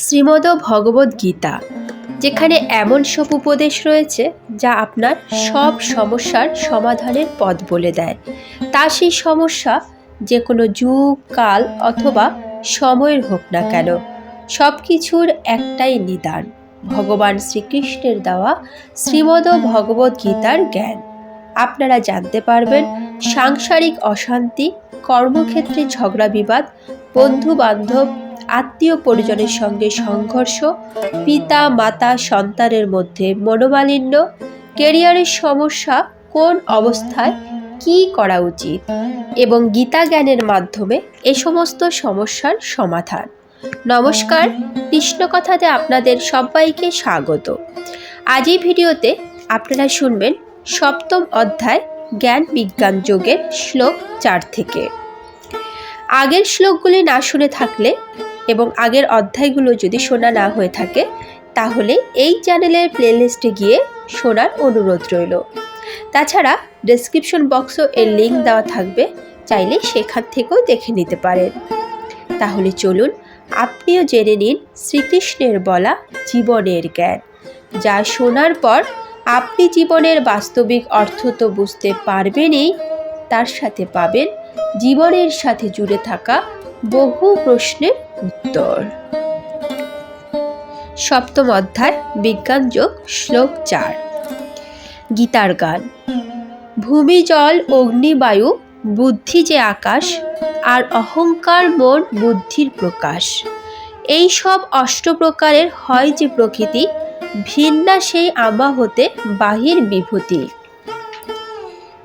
শ্রীমদ ভগবদ গীতা, যেখানে এমন সব উপদেশ রয়েছে যা আপনার সব সমস্যার সমাধানের পথ বলে দেয়। তা সেই সমস্যা যে কোনো যুগ, কাল অথবা সময়ের হোক না কেন সব কিছুর একটাই নিদান, ভগবান শ্রীকৃষ্ণের দেওয়া শ্রীমদ ভগবদ গীতার জ্ঞান। আপনারা জানতে পারবেন সাংসারিক অশান্তি, কর্মক্ষেত্রে ঝগড়া বিবাদ বন্ধু বান্ধব আত্মীয় পরিজনের সঙ্গে সংঘর্ষ, পিতা, মাতা, সন্তানের মধ্যে মনোমালিন্য, কেরিয়ারের সমস্যা, কোন অবস্থায় কি করা উচিত এবং গীতা জ্ঞানের মাধ্যমে এ সমস্ত সমস্যার সমাধান। নমস্কার, কৃষ্ণকথাতে আপনাদের সবাইকে স্বাগত। আজ এই ভিডিওতে আপনারা শুনবেন সপ্তম অধ্যায় জ্ঞান বিজ্ঞান যোগের শ্লোক চার থেকে। আগের শ্লোকগুলি না শুনে থাকলে এবং আগের অধ্যায়গুলো যদি শোনা না হয়ে থাকে, তাহলে এই চ্যানেলের প্লেলিস্টে গিয়ে শোনার অনুরোধ রইল। তাছাড়া ডেসক্রিপশন বক্সও এর লিঙ্ক দেওয়া থাকবে, চাইলে সেখান থেকেও দেখে নিতে পারেন। তাহলে চলুন, আপনিও জেনে নিন শ্রীকৃষ্ণের বলা জীবনের জ্ঞান, যা শোনার পর আপনি জীবনের বাস্তবিক অর্থ তো বুঝতে পারবেনই, তার সাথে পাবেন জীবনের সাথে জুড়ে থাকা বহু প্রশ্নের উত্তর। সপ্তম অধ্যায়, বিজ্ঞান যোগ, শ্লোক চার। গীতার গান। ভূমি, জল, অগ্নি, বায়ু, বুদ্ধি যে আকাশ, আর অহংকার, মন, বুদ্ধির প্রকাশ। এই সব অষ্টপ্রকারের হয় যে প্রকৃতি, ভিন্না সেই আমা হতে বাহির বিভূতি।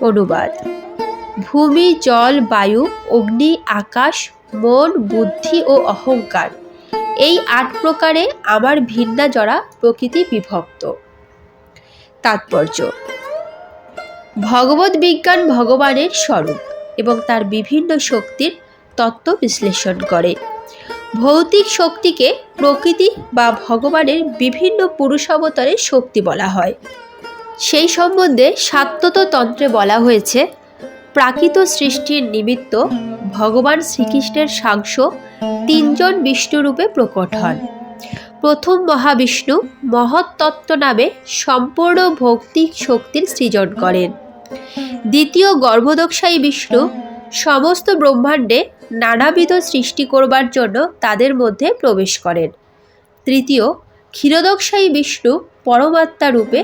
অনুবাদ। ভূমি, জল, বায়ু, অগ্নি, আকাশ মন, বুদ্ধি ও অহংকার। এই আট প্রকারে আমার ভিন্না জড়া প্রকৃতি বিভক্ত। তাৎপর্য। ভগবত বিজ্ঞান ভগবানের স্বরূপ এবং তার বিভিন্ন শক্তির তত্ত্ব বিশ্লেষণ করে। ভৌতিক শক্তিকে প্রকৃতি বা ভগবানের বিভিন্ন পুরুষাবতারের শক্তি বলা হয়। সেই সম্বন্ধে সাত্যত তন্ত্রে বলা হয়েছে প্রাকৃত সৃষ্টির নিমিত্ত ভগবান শ্রীকৃষ্ণের সাংস তিনজন বিষ্ণুরূপে প্রকট হন। প্রথম মহাবিষ্ণু মহত্তত্ত্ব নামে সম্পূর্ণ ভৌতিক শক্তির সৃজন করেন। দ্বিতীয় গর্ভদক্ষায়ী বিষ্ণু সমস্ত ব্রহ্মাণ্ডে নানাবিধ সৃষ্টি করবার জন্য তাদের মধ্যে প্রবেশ করেন। তৃতীয় ক্ষীরদক্ষায়ী বিষ্ণু পরমাত্মা রূপে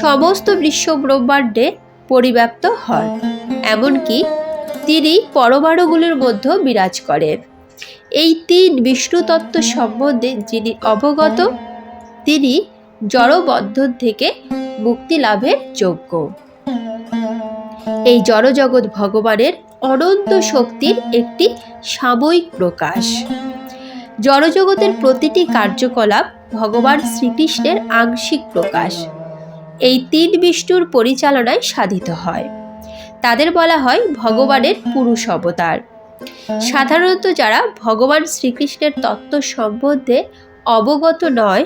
সমস্ত বিশ্ব ব্রহ্মাণ্ডে পরিব্যাপ্ত হন। এমনকি তিনি পরমাণুগুলির মধ্যে বিরাজ করেন এই তিন বিষ্ণু তত্ত্ব সম্বন্ধে যিনি অবগত, তিনি জড়বন্ধন থেকে মুক্তি লাভের যোগ্য। এই জড়জগৎ ভগবানের অনন্ত শক্তির একটি সাময়িক প্রকাশ। জড়জগতের প্রতিটি কার্যকলাপ ভগবান শ্রীকৃষ্ণের আংশিক প্রকাশ। এই তিন বিষ্ণুর পরিচালনায় সাধিত হয়। তাদের বলা হয় ভগবানের পুরুষ অবতার। সাধারণত যারা ভগবান শ্রীকৃষ্ণের তত্ত্ব সম্বন্ধে অবগত নয়,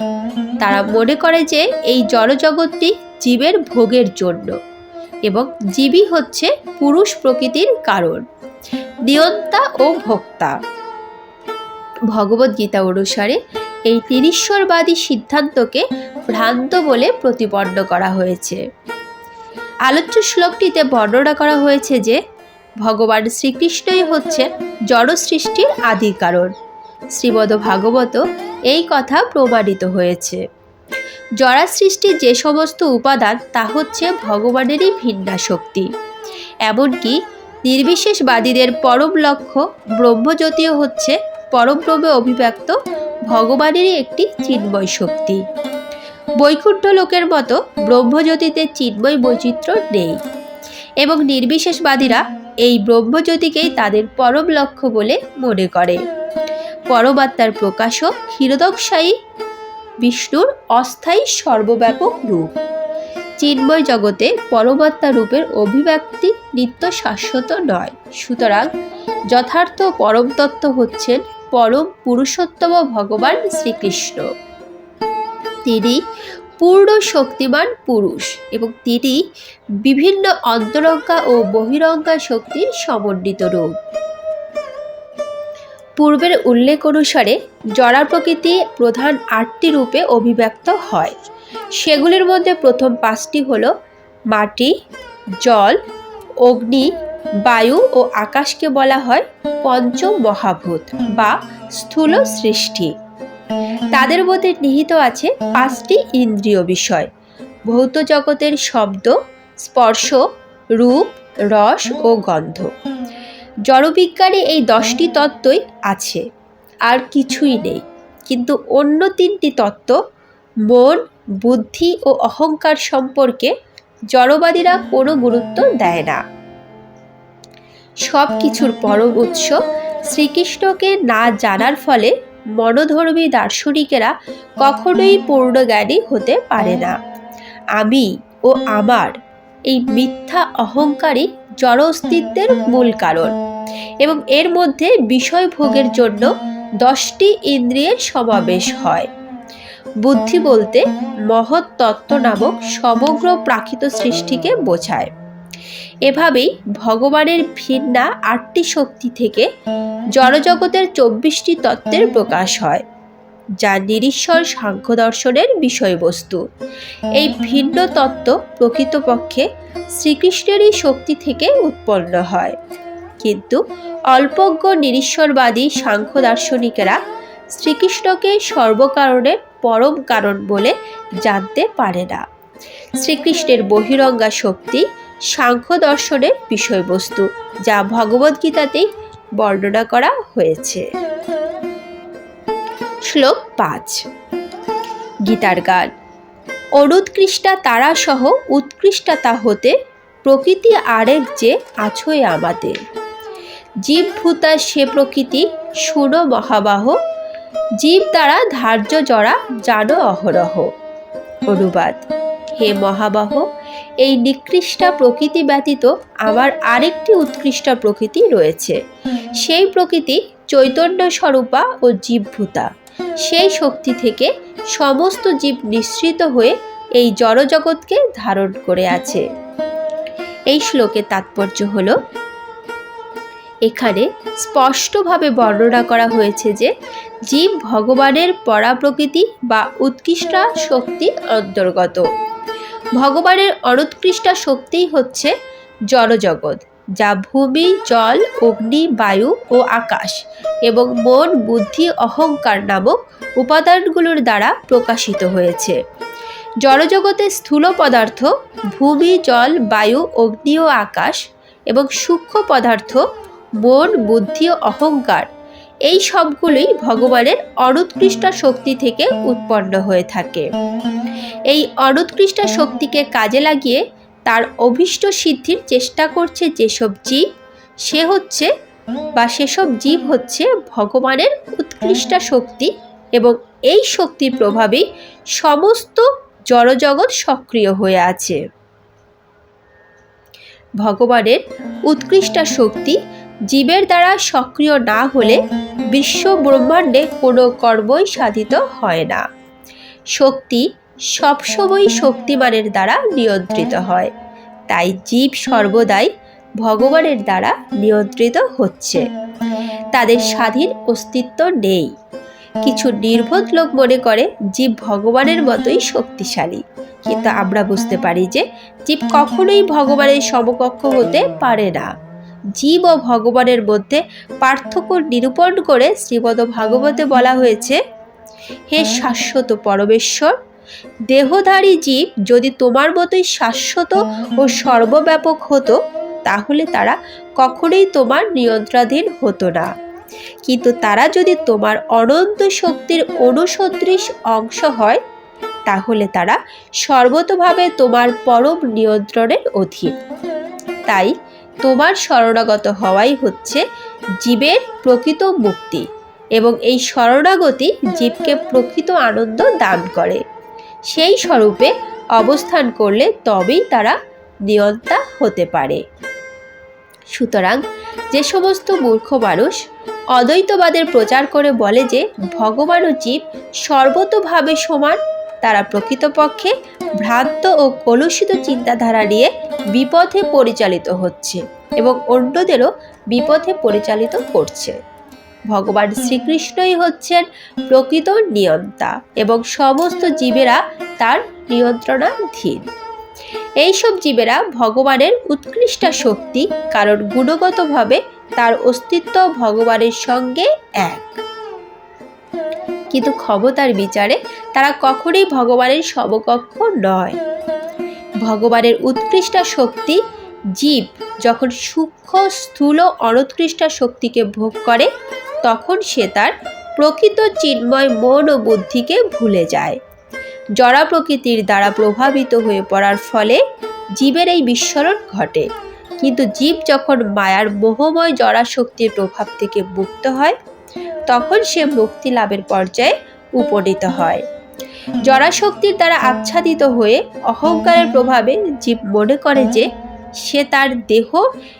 তারা মনে করে যে এই জড়জগৎটি জীবের ভোগের জন্য এবং জীবই হচ্ছে পুরুষ প্রকৃতির কারণ। নিয়ন্তা ও ভোক্তা। ভগবদ্গীতা অনুসারে এই নিরীশ্বরবাদী সিদ্ধান্তকে ভ্রান্ত বলে প্রতিপন্ন করা হয়েছে। আলোচ্য শ্লোকটিতে বর্ণনা করা হয়েছে যে, ভগবান শ্রীকৃষ্ণই হচ্ছেন জড় সৃষ্টির আদি কারণ। শ্রীমদ ভাগবত এই কথা প্রমাণিত হয়েছে। জড়া সৃষ্টির যে সমস্ত উপাদান, তা হচ্ছে ভগবানেরই ভিন্না শক্তি এমনকি নির্বিশেষবাদীদের পরম লক্ষ্য ব্রহ্মজ্যোতিও হচ্ছে পরব্রহ্মে অভিব্যক্ত ভগবানেরই একটি চিন্ময় শক্তি। বৈকুণ্ঠ লোকের মতো ব্রহ্মজ্যোতিতে চিন্ময় বৈচিত্র্য নেই। এবং নির্বিশেষবাদীরা এই ব্রহ্মজ্যোতিকেই তাদের পরম লক্ষ্য বলে মনে করে। পরমাত্মার প্রকাশক ক্ষীরদক্ষায়ী বিষ্ণুর অস্থায়ী সর্বব্যাপক রূপ। চিন্ময় জগতে পরমাত্মা রূপের অভিব্যক্তি নিত্য শাশ্বত নয়। সুতরাং যথার্থ পরমতত্ত্ব হচ্ছেন পরম পুরুষোত্তম ভগবান শ্রীকৃষ্ণ। তিনি পূর্ণ শক্তিমান পুরুষ এবং তিনি বিভিন্ন অন্তরঙ্গা ও বহিরঙ্গা শক্তির সমন্বিত রূপ। পূর্বের উল্লেখ অনুসারে জড়া প্রকৃতি প্রধান আটটি রূপে অভিব্যক্ত হয়। সেগুলির মধ্যে প্রথম পাঁচটি হল মাটি, জল, অগ্নি, বায়ু ও আকাশকে বলা হয় পঞ্চ মহাভূত বা স্থূল সৃষ্টি। তাদের মধ্যে নিহিত আছে পাঁচটি ইন্দ্রিয় বিষয়। ভৌত জগতের শব্দ, স্পর্শ, রূপ, রস ও গন্ধ। জড়বিজ্ঞানে এই দশটি তত্ত্বই আছে। আর কিছুই নেই। কিন্তু অন্য তিনটি তত্ত্ব, মন, বুদ্ধি ও অহংকার সম্পর্কে জড়বাদীরা কোনো গুরুত্ব দেয় না। সব কিছুর পরম উৎস শ্রীকৃষ্ণকে না জানার ফলে মনোধর্মী দার্শনিকেরা কখনোই পূর্ণজ্ঞানী হতে পারে না। আমি ও আমার এই মিথ্যা অহংকারই জড় অস্তিত্বের মূল কারণ এবং এর মধ্যে বিষয় ভোগের জন্য দশটি ইন্দ্রিয়ের সমাবেশ হয়। বুদ্ধি বলতে মহৎ তত্ত্ব নামক সমগ্র প্রাকৃত সৃষ্টিকে বোঝায়। এভাবেই ভগবানের ভিন্না আটটি শক্তি থেকে জড়জগতের চব্বিশটি তত্ত্বের প্রকাশ হয়, যা নিরীশ্বর সাংখ্য দর্শনের বিষয়বস্তু। এই ভিন্ন তত্ত্ব প্রকৃতপক্ষে শ্রীকৃষ্ণেরই শক্তি থেকে উৎপন্ন হয়। কিন্তু অল্পজ্ঞ নিরীশ্বরবাদী সাংখ্য দার্শনিকেরা শ্রীকৃষ্ণকে সর্বকারণের পরম কারণ বলে জানতে পারে না। শ্রীকৃষ্ণের বহিরঙ্গা শক্তি সাংখ্য দর্শনের বিষয়বস্তু, যা ভগবদ্গীতাতেই বর্ণনা করা হয়েছে। শ্লোক পাঁচ। গীতার গান। অনুৎকৃষ্টা তারা সহ উৎকৃষ্টাতা হতে প্রকৃতি আরেক যে আছোয় আমাদের। জীব জীবভূতা সে প্রকৃতি শুনো মহাবাহ, জীব দ্বারা ধার্য জরা জানো অহরহ। অনুবাদ, হে মহাবাহ এই নিকৃষ্টা প্রকৃতি ব্যতীত আমার আরেকটি উৎকৃষ্ট প্রকৃতি রয়েছে। সেই প্রকৃতি চৈতন্য স্বরূপা ও জীবভূতা। সেই শক্তি থেকে সমস্ত জীব নিঃসৃত হয়ে এই জড়জগৎকে ধারণ করে আছে। এই শ্লোকের তাৎপর্য হল, এখানে স্পষ্টভাবে বর্ণনা করা হয়েছে যে জীব ভগবানের পরাপ্রকৃতি বা উৎকৃষ্টা শক্তির অন্তর্গত। ভগবানের অনুৎকৃষ্টা শক্তিই হচ্ছে জড়জগৎ, যা ভূমি, জল, অগ্নি, বায়ু ও আকাশ এবং মন, বুদ্ধি, অহংকার নামক উপাদানগুলোর দ্বারা প্রকাশিত হয়েছে। জড়জগতের স্থূল পদার্থ, ভূমি, জল, বায়ু, অগ্নি ও আকাশ এবং সূক্ষ্ম পদার্থ, মন, বুদ্ধি ও অহংকার এই সবগুলোই ভগবানের অনুৎকৃষ্ট শক্তি থেকে উৎপন্ন হয়ে থাকে। এই অনুৎকৃষ্ট শক্তিকে কাজে লাগিয়ে তার অভীষ্ট সিদ্ধির চেষ্টা করছে যেসব জীব, সে হচ্ছে বা সেসব জীব হচ্ছে ভগবানের উৎকৃষ্ট শক্তি এবং এই শক্তির প্রভাবেই সমস্ত জড়জগৎ সক্রিয় হয়ে আছে। ভগবানের উৎকৃষ্ট শক্তি জীবের দ্বারা সক্রিয় না হলে বিশ্ব ব্রহ্মাণ্ডে কোনো কর্মই সাধিত হয় না। শক্তি সবসময় শক্তিমানের দ্বারা নিয়ন্ত্রিত হয়। তাই জীব সর্বদাই ভগবানের দ্বারা নিয়ন্ত্রিত হচ্ছে। তাদের স্বাধীন অস্তিত্ব নেই। কিছু নির্বোধ লোক মনে করে জীব ভগবানের মতোই শক্তিশালী। কিন্তু আমরা বুঝতে পারি যে জীব কখনোই ভগবানের সমকক্ষ হতে পারে না। জীব ও ভগবানের মধ্যে পার্থক্য নিরূপণ করে শ্রীমদ ভাগবতে বলা হয়েছে, হে শাশ্বত পরমেশ্বর, দেহধারী জীব যদি তোমার মতোই শাশ্বত ও সর্বব্যাপক হতো, তাহলে তারা কখনোই তোমার নিয়ন্ত্রণাধীন হতো না। কিন্তু তারা যদি তোমার অনন্ত শক্তির অনুসদৃশ অংশ হয়, তাহলে তারা সর্বতভাবে তোমার পরম নিয়ন্ত্রণের অধীন। তাই তোমার শরণাগত হওয়াই হচ্ছে জীবের প্রকৃত মুক্তি এবং এই শরণাগতি জীবকে প্রকৃত আনন্দ দান করে। সেই স্বরূপে অবস্থান করলে তবেই তারা নিয়ন্তা হতে পারে। সুতরাং যে সমস্ত মূর্খ মানুষ অদ্বৈতবাদের প্রচার করে বলে যে ভগবান ও জীব সর্বতভাবে সমান তারা প্রকৃতপক্ষে ভ্রান্ত ও কলুষিত চিন্তাধারা নিয়ে বিপথে পরিচালিত হচ্ছে এবং অন্যদেরও বিপথে পরিচালিত করছে। ভগবান শ্রীকৃষ্ণই হচ্ছেন প্রকৃত নিয়ন্তা এবং সমস্ত জীবেরা তার নিয়ন্ত্রণাধীন। এইসব জীবেরা ভগবানের উৎকৃষ্ট শক্তি, কারণ গুণগতভাবে তার অস্তিত্ব ভগবানের সঙ্গে এক। কিন্তু ক্ষমতার বিচারে তারা কখনোই ভগবানের সমকক্ষ নয়। ভগবানের উৎকৃষ্ট শক্তি জীব যখন সূক্ষ্ম, স্থূল, অনুৎকৃষ্ট শক্তিকে ভোগ করে, তখন সে তার প্রকৃত চিন্ময় মন ও বুদ্ধিকে ভুলে যায়। জড়া প্রকৃতির দ্বারা প্রভাবিত হয়ে পড়ার ফলে জীবের এই বিস্মরণ ঘটে। কিন্তু জীব যখন মায়ার মোহময় জড়া শক্তির প্রভাব থেকে মুক্ত হয় তখন সে মুক্তি লাভের পর্যায়ে উপনীত হয়। জড়াশক্তির দ্বারা আচ্ছাদিত হয়ে অহংকারের প্রভাবে জীব মনে করে যে সে তার দেহ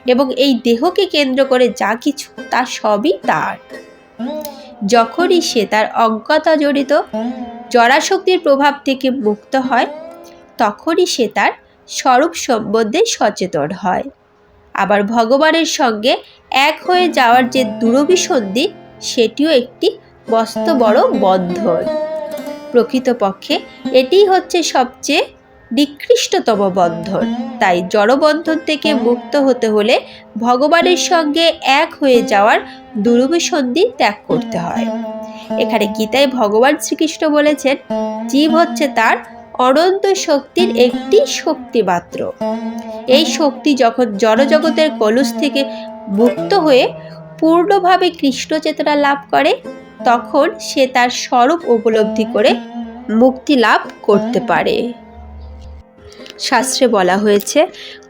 এবং এই দেহকে কেন্দ্র করে যা কিছু তা সবই তার। যখনই সে তার অজ্ঞতা জড়িত জড়াশক্তির প্রভাব থেকে মুক্ত হয়, তখনই সে তার স্বরূপ সম্বন্ধে সচেতন হয়। আবার ভগবানের সঙ্গে এক হয়ে যাওয়ার যে দূরভিসন্ধি সেটিও একটি মস্ত বড় বন্ধন প্রকৃতপক্ষে এটিই হচ্ছে সবচেয়ে নিকৃষ্টতম বন্ধন তাই জড়বন্ধন থেকে মুক্ত হতে হলে ভগবানের সঙ্গে এক হয়ে যাওয়ার দুরভিসন্ধি ত্যাগ করতে হয়। এখানে গীতায় ভগবান শ্রীকৃষ্ণ বলেছেন, জীব হচ্ছে তার অনন্ত শক্তির একটি শক্তি মাত্র এই শক্তি যখন জড়জগতের কলুষ থেকে মুক্ত হয়ে পূর্ণভাবে কৃষ্ণ চেতনা লাভ করে, তখন সে তার স্বরূপ উপলব্ধি করে মুক্তি লাভ করতে পারে। শাস্ত্রে বলা হয়েছে,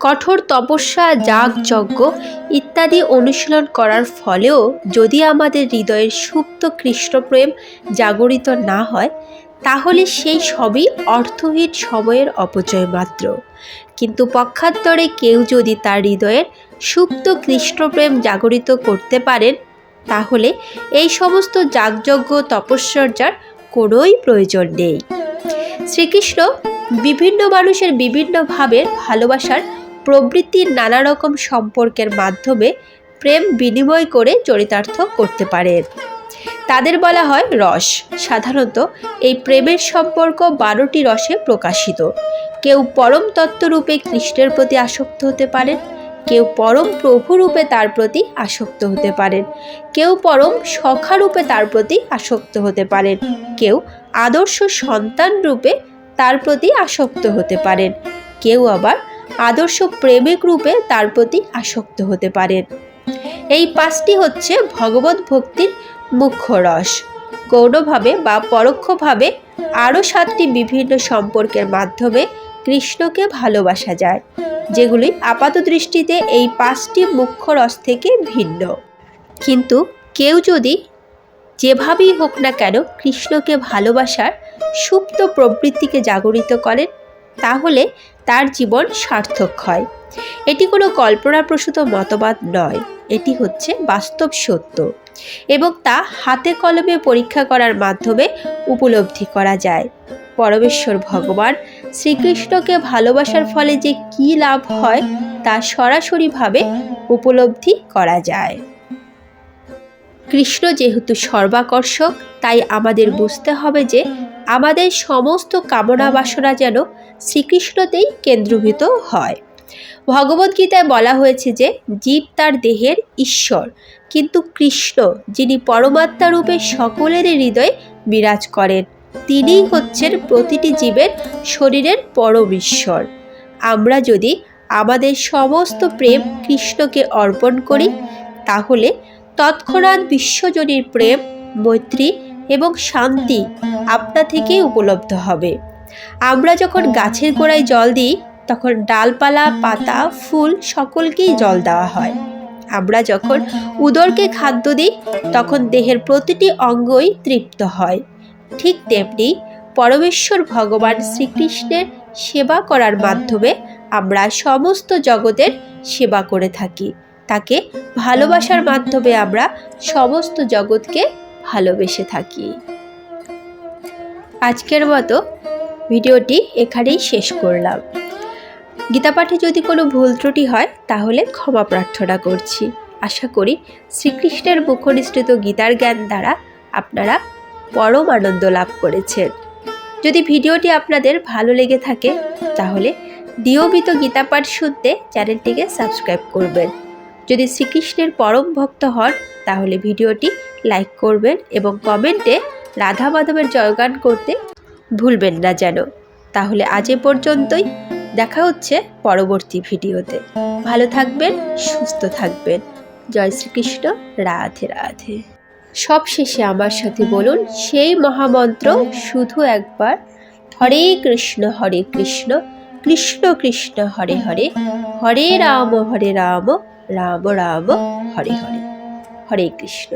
কঠোর তপস্যা, যাগ, যজ্ঞ ইত্যাদি অনুশীলন করার ফলেও যদি আমাদের হৃদয়ের সুপ্ত কৃষ্ণপ্রেম জাগরিত না হয়, তাহলে সেই সবই অর্থহীন সময়ের অপচয় মাত্র। কিন্তু পক্ষান্তরে কেউ যদি তার হৃদয়ের সুপ্ত কৃষ্ণপ্রেম জাগরিত করতে পারেন, তাহলে এই সমস্ত যাগযজ্ঞ তপস্যর্যার কোনোই প্রয়োজন নেই। শ্রীকৃষ্ণ বিভিন্ন মানুষের বিভিন্নভাবে ভালোবাসার প্রবৃত্তির নানা রকম সম্পর্কের মাধ্যমে প্রেম বিনিময় করে চরিতার্থ করতে পারেন। তাদের বলা হয় রস। সাধারণত এই প্রেমের সম্পর্ক বারোটি রসে প্রকাশিত। কেউ পরম তত্ত্বরূপে কৃষ্ণের প্রতি আসক্ত হতে পারেন, কেউ পরম প্রভুরূপে তার প্রতি আসক্ত হতে পারেন, কেউ পরম সখারূপে তার প্রতি আসক্ত হতে পারেন, কেউ আদর্শ সন্তান রূপে তার প্রতি আসক্ত হতে পারেন, কেউ আবার আদর্শ প্রেমিক রূপে তার প্রতি আসক্ত হতে পারেন। এই পাঁচটি হচ্ছে ভগবত ভক্তির মুখ্য রস গৌণভাবে বা পরোক্ষভাবে আরও সাতটি বিভিন্ন সম্পর্কের মাধ্যমে কৃষ্ণকে ভালোবাসা যায়, যেগুলি আপাত দৃষ্টিতে এই পাঁচটি মুখ্য রস থেকে ভিন্ন। কিন্তু কেউ যদি যেভাবেই হোক না কেন কৃষ্ণকে ভালোবাসার সুপ্ত প্রবৃত্তিকে জাগরিত করেন, তাহলে তার জীবন সার্থক হয়। এটি কোনো কল্পনাপ্রসূত মতবাদ নয়। এটি হচ্ছে বাস্তব সত্য এবং তা হাতে কলমে পরীক্ষা করার মাধ্যমে উপলব্ধি করা যায়। পরমেশ্বর ভগবান শ্রীকৃষ্ণকে ভালোবাসার ফলে যে কী লাভ হয় তা সরাসরিভাবে উপলব্ধি করা যায়। কৃষ্ণ যেহেতু সর্বাকর্ষক, তাই আমাদের বুঝতে হবে যে আমাদের সমস্ত কামনা বাসনা যেন শ্রীকৃষ্ণতেই কেন্দ্রভূত হয়। ভগবদ্গীতায় বলা হয়েছে যে জীব তার দেহের ঈশ্বর, কিন্তু কৃষ্ণ, যিনি পরমাত্মা রূপে সকলের হৃদয়ে বিরাজ করেন, তিনিই হচ্ছেন প্রতিটি জীবের শরীরের পরম ঈশ্বর। আমরা যদি আমাদের সমস্ত প্রেম কৃষ্ণকে অর্পণ করি, তাহলে তৎক্ষণাৎ বিশ্বজনীর প্রেম, মৈত্রী এবং শান্তি আপনা থেকেই উপলব্ধ হবে। আমরা যখন গাছের গোড়ায় জল দিই তখন ডালপালা, পাতা, ফুল সকলকেই জল দেওয়া হয়। আমরা যখন উদরকে খাদ্য দিই, তখন দেহের প্রতিটি অঙ্গই তৃপ্ত হয়। ঠিক তেমনি পরমেশ্বর ভগবান শ্রীকৃষ্ণের সেবা করার মাধ্যমে আমরা সমস্ত জগতের সেবা করে থাকি। তাকে ভালোবাসার মাধ্যমে আমরা সমস্ত জগৎকে ভালোবেসে থাকি। আজকের মতো ভিডিওটি এখানেই শেষ করলাম। গীতাপাঠে যদি কোনো ভুল ত্রুটি হয়, তাহলে ক্ষমা প্রার্থনা করছি। আশা করি শ্রীকৃষ্ণের মুখনিষ্ঠিত গীতার জ্ঞান দ্বারা আপনারা পরম আনন্দ লাভ করেছেন। যদি ভিডিওটি আপনাদের ভালো লেগে থাকে, তাহলে নিয়মিত গীতাপাঠ শুনতে চ্যানেলটিকে সাবস্ক্রাইব করবেন। যদি শ্রীকৃষ্ণের পরম ভক্ত হন, তাহলে ভিডিওটি লাইক করবেন এবং কমেন্টে রাধা মাধবের জয়গান করতে ভুলবেন না যেন। তাহলে আজ এ পর্যন্তই। দেখা হচ্ছে পরবর্তী ভিডিওতে। ভালো থাকবেন, সুস্থ থাকবেন। জয় শ্রীকৃষ্ণ, রাধে রাধে। সব শেষে আমার সাথে বলুন, সেই মহামন্ত্র শুধু একবার, হরে কৃষ্ণ হরে কৃষ্ণ কৃষ্ণ কৃষ্ণ, হরে হরে হরে রাম হরে রাম রাম রাম, হরে হরে হরে কৃষ্ণ।